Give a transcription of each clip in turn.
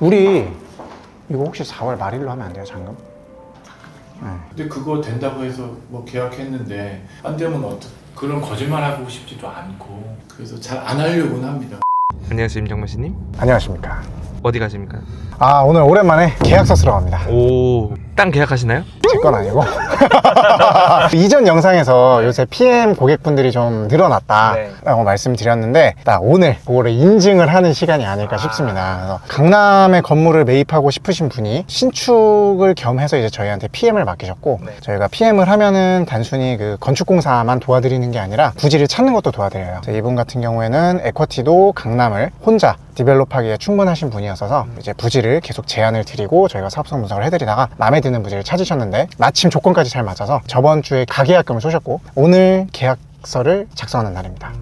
우리 이거 혹시 4월 말일로 하면 안 돼요, 잔금? 네. 근데 그거 된다고 해서 뭐 계약했는데 안 되면 어떡 그런 거짓말 하고 싶지도 않고 그래서 잘 안 하려고는 합니다. 안녕하세요 임정만 씨님 안녕하십니까. 어디 가십니까? 아, 오늘 오랜만에 계약서 쓰러 갑니다. 오, 땅 계약하시나요? 제 건 아니고. 이전 영상에서 요새 PM 고객분들이 좀 늘어났다라고 말씀드렸는데, 딱 오늘 그거를 인증을 하는 시간이 아닐까 싶습니다. 그래서 강남에 건물을 매입하고 싶으신 분이 신축을 겸해서 이제 저희한테 PM을 맡기셨고, 네. 저희가 PM을 하면은 단순히 그 건축공사만 도와드리는 게 아니라 부지를 찾는 것도 도와드려요. 그래서 이분 같은 경우에는 에쿼티도 강남을 혼자 디벨롭하기에 충분하신 분이었어서 이제 부지를 계속 제안을 드리고 저희가 사업성 분석을 해드리다가 마음에 드는 부지를 찾으셨는데 마침 조건까지 잘 맞아서 저번 주에 가계약금을 쏘셨고 오늘 계약서를 작성하는 날입니다.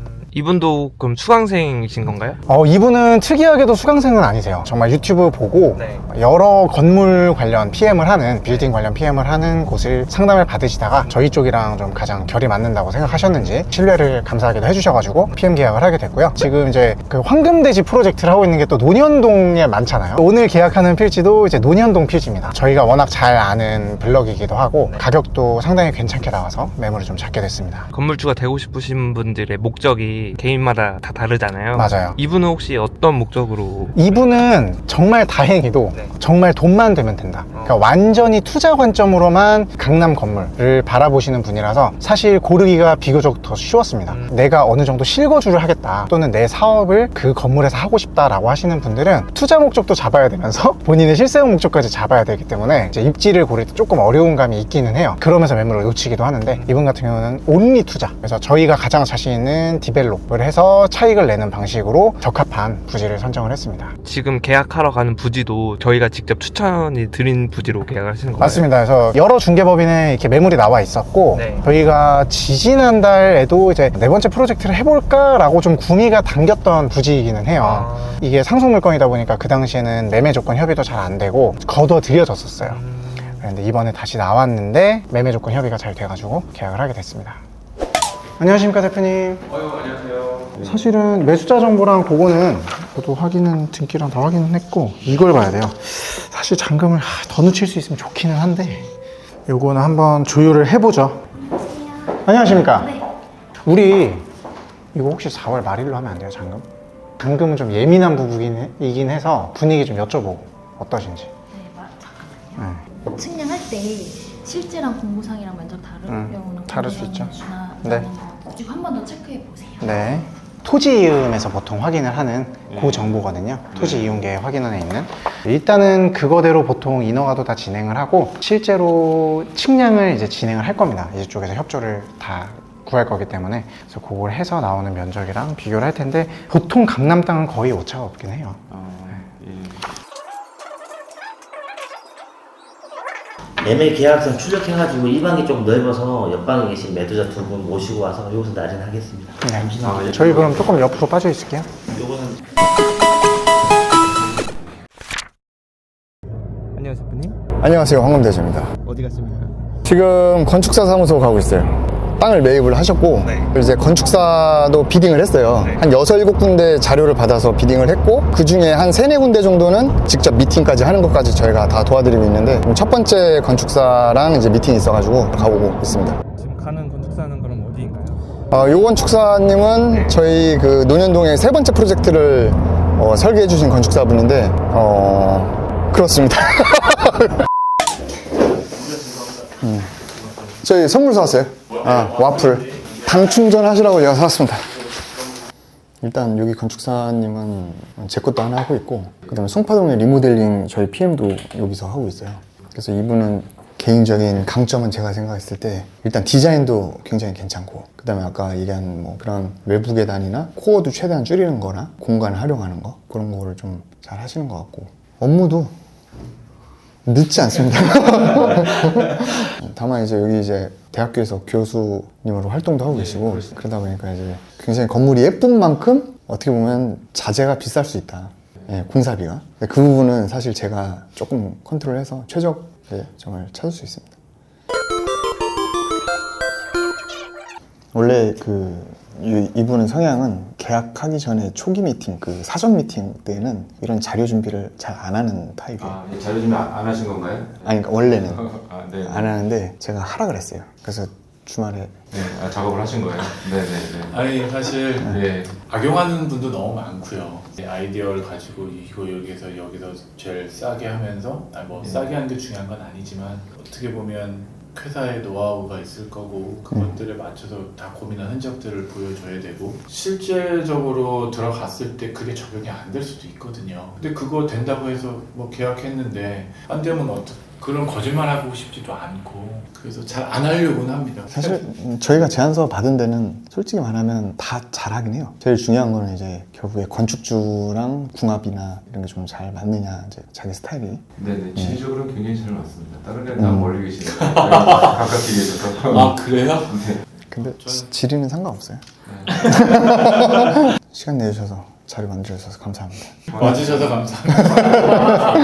이분도 그럼 수강생이신 건가요? 어, 이분은 특이하게도 수강생은 아니세요. 정말 유튜브 보고 네. 여러 건물 관련 PM을 하는 빌딩 관련 PM을 하는 곳을 상담을 받으시다가 저희 쪽이랑 좀 가장 결이 맞는다고 생각하셨는지 신뢰를 감사하게도 해주셔가지고 PM 계약을 하게 됐고요. 지금 이제 그 황금돼지 프로젝트를 하고 있는 게 또 논현동에 많잖아요. 오늘 계약하는 필지도 이제 논현동 필지입니다. 저희가 워낙 잘 아는 블럭이기도 하고 가격도 상당히 괜찮게 나와서 매물을 좀 잡게 됐습니다. 건물주가 되고 싶으신 분들의 목적이 개인마다 다 다르잖아요. 맞아요. 이분은 혹시 어떤 목적으로 이분은 정말 다행히도 네. 정말 돈만 되면 된다. 그러니까 완전히 투자 관점으로만 강남 건물을 바라보시는 분이라서 사실 고르기가 비교적 더 쉬웠습니다. 음. 내가 어느 정도 실거주를 하겠다 또는 내 사업을 그 건물에서 하고 싶다라고 하시는 분들은 투자 목적도 잡아야 되면서 본인의 실세용 목적까지 잡아야 되기 때문에 이제 입지를 고를 때 조금 어려운 감이 있기는 해요. 그러면서 매물을 놓치기도 하는데 이분 같은 경우는 온리 투자. 그래서 저희가 가장 자신 있는 디벨 롭을 해서 차익을 내는 방식으로 적합한 부지를 선정을 했습니다. 지금 계약하러 가는 부지도 저희가 직접 추천이 드린 부지로 계약을 하시는 거예요? 맞습니다. 그래서 여러 중개법인에 이렇게 매물이 나와 있었고 네. 저희가 지지난달에도 이제 네 번째 프로젝트를 해볼까라고 좀 구미가 당겼던 부지이기는 해요. 아. 이게 상속 물건이다 보니까 그 당시에는 매매 조건 협의도 잘 안 되고 거둬 들여졌었어요. 음, 그런데 이번에 다시 나왔는데 매매 조건 협의가 잘 돼가지고 계약을 하게 됐습니다. 안녕하십니까 대표님. 사실은 매수자 정보랑 그거는 저도 확인은 등기랑 다 확인은 했고 이걸 봐야 돼요. 사실 잔금을 하, 더 늦출 수 있으면 좋기는 한데 요거는 한번 조율을 해보죠. 안녕하십니까. 네. 우리 이거 혹시 4월 말일로 하면 안 돼요 잔금? 잔금은 좀 예민한 부분이긴 해서 분위기 좀 여쭤보고 어떠신지. 네, 마- 잠깐만요. 측량할 때 실제랑 공모상이랑 완전 다르려고는 음, 다를 수 있죠. 네. 네. 지금 한 번 더 체크해 보세요. 네. 토지 이음에서 보통 확인을 하는 그 정보거든요. 토지 이용계 확인원에 있는. 일단은 그거대로 보통 인허가도 다 진행을 하고 실제로 측량을 이제 진행을 할 겁니다. 이쪽에서 협조를 다 구할 거기 때문에 그래서 그걸 해서 나오는 면적이랑 비교를 할 텐데 보통 강남 땅은 거의 오차가 없긴 해요. 매매 계약서 출력해가지고 이 방이 좀 넓어서 옆방에 계신 매도자 두 분 모시고 와서 여기서 날인하겠습니다. 네. 잠시만요. 저희 그럼 조금 옆으로 빠져 있을게요. 요거는 안녕하세요 대표님 안녕하세요 황금대주입니다 어디 가십니까? 지금 건축사 사무소 가고 있어요 땅을 매입을 하셨고 네. 이제 건축사도 비딩을 했어요 한 6, 7군데 자료를 받아서 비딩을 했고 그 중에 한 3, 4군데 정도는 직접 미팅까지 하는 것까지 저희가 다 도와드리고 있는데 첫 번째 건축사랑 이제 미팅이 있어가지고 가보고 있습니다 지금 가는 건축사는 그럼 어디인가요? 어, 요 건축사님은 저희 그 논현동의 세 번째 프로젝트를 어, 설계해 주신 건축사분인데 어, 그렇습니다 음. 저희 선물 사왔어요. 아, 와플. 당 충전하시라고 제가 사왔습니다. 일단 여기 건축사님은 제 것도 하나 하고 있고 그 다음에 송파동의 리모델링 저희 PM도 여기서 하고 있어요. 그래서 이분은 개인적인 강점은 제가 생각했을 때 일단 디자인도 굉장히 괜찮고 그 다음에 아까 얘기한 뭐 그런 외부 계단이나 코어도 최대한 줄이는 거나 공간을 활용하는 거 그런 거를 좀 잘 하시는 것 같고 업무도 늦지 않습니다. 다만 이제 여기 이제 대학교에서 교수님으로 활동도 하고 계시고 그러다 보니까 이제 굉장히 건물이 예쁜 만큼 어떻게 보면 자재가 비쌀 수 있다. 예, 공사비가. 근데 그 부분은 사실 제가 조금 컨트롤해서 최적의 정말 찾을 수 있습니다. 원래 그 이- 이분은 성향은 계약하기 전에 초기 미팅, 그 사전 미팅 때는 이런 자료 준비를 잘 안 하는 타입이에요. 아, 이 자료 준비 안, 안 하신 건가요? 아니, 그러니까 원래는 아, 네. 안 하는데 제가 하라 그랬어요. 그래서 주말에 네, 아, 작업을 하신 거예요? 네, 네, 아니 사실 네. 네. 악용하는 분도 너무 많고요. 아이디어를 가지고 이거 여기서 여기서 제일 싸게 하면서 아니 뭐 네. 싸게 하는 게 중요한 건 아니지만 어떻게 보면 회사의 노하우가 있을 거고 그것들에 맞춰서 다 고민한 흔적들을 보여줘야 되고 실제적으로 들어갔을 때 그게 적용이 안 될 수도 있거든요. 근데 그거 된다고 해서 뭐 계약했는데 안 되면 어떻게 그런 거짓말 하고 싶지도 않고 그래서 잘 안 하려고는 합니다. 사실 음, 저희가 제안서 받은 데는 솔직히 말하면 다 잘하긴 해요. 제일 중요한 거는 이제 결국에 건축주랑 궁합이나 이런 게 좀 잘 맞느냐 이제 자기 스타일이 네, 네. 지리적으로는 굉장히 잘 맞습니다. 다른 데는 다 음. 멀리 계시네요. 가깝게 계셔서. 아 그래요? 근데 저는- 지- 지리는 상관없어요. 시간 내주셔서 자리 만들어주셔서 감사합니다. 와주셔서 감사합니다.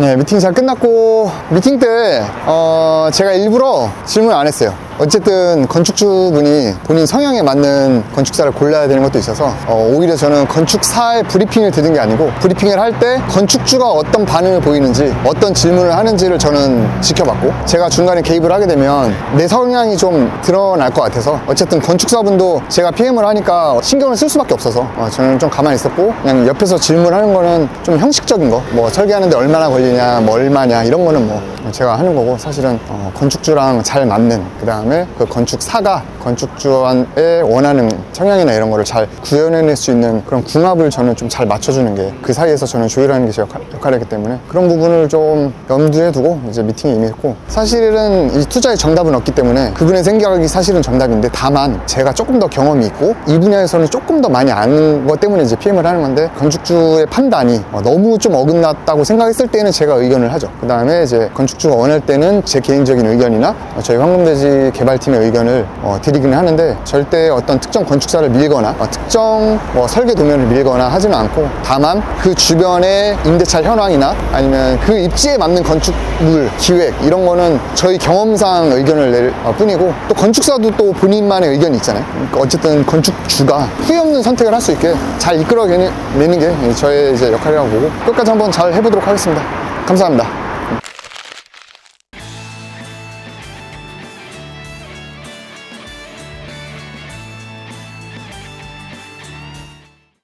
네, 미팅 잘 끝났고 미팅 때 어, 제가 일부러 질문 안 했어요. 어쨌든 건축주분이 본인 성향에 맞는 건축사를 골라야 되는 것도 있어서 어, 오히려 저는 건축사의 브리핑을 드린 게 아니고 브리핑을 할 때 건축주가 어떤 반응을 보이는지 어떤 질문을 하는지를 저는 지켜봤고 제가 중간에 개입을 하게 되면 내 성향이 좀 드러날 것 같아서 어쨌든 건축사분도 제가 PM을 하니까 신경을 쓸 수밖에 없어서 어, 저는 좀 가만히 있었고 그냥 옆에서 질문하는 거는 좀 형식적인 거 뭐 설계하는데 얼마나 걸리냐 뭐 얼마냐 이런 거는 뭐 제가 하는 거고 사실은 어, 건축주랑 잘 맞는 그 다음에 그 건축사가 건축주의 원하는 성향이나 이런 거를 잘 구현해낼 수 있는 그런 궁합을 저는 좀 잘 맞춰주는 게 그 사이에서 저는 조율하는 게 제 역할, 역할이기 때문에 그런 부분을 좀 염두에 두고 이제 미팅에 임했고 사실은 이 투자의 정답은 없기 때문에 그분의 생각이 사실은 정답인데 다만 제가 조금 더 경험이 있고 이 분야에서는 조금 더 많이 아는 것 때문에 이제 PM을 하는 건데 건축주의 판단이 어, 너무 좀 어긋났다고 생각했을 때는 제가 의견을 하죠. 그 다음에 이제 건축주가 원할 때는 제 개인적인 의견이나 어, 저희 황금대지 개발팀의 의견을 어, 드리기는 하는데 절대 어떤 특정 건축사를 밀거나 어, 특정 뭐 설계 도면을 밀거나 하지는 않고 다만 그 주변의 임대차 현황이나 아니면 그 입지에 맞는 건축물 기획 이런 거는 저희 경험상 의견을 낼 어, 뿐이고 또 건축사도 또 본인만의 의견이 있잖아요. 그러니까 어쨌든 건축주가 후회 없는 선택을 할 수 있게 잘 이끌어내는 게 저의 이제 역할이라고 보고 끝까지 한번 잘 해보도록 하겠습니다. 감사합니다.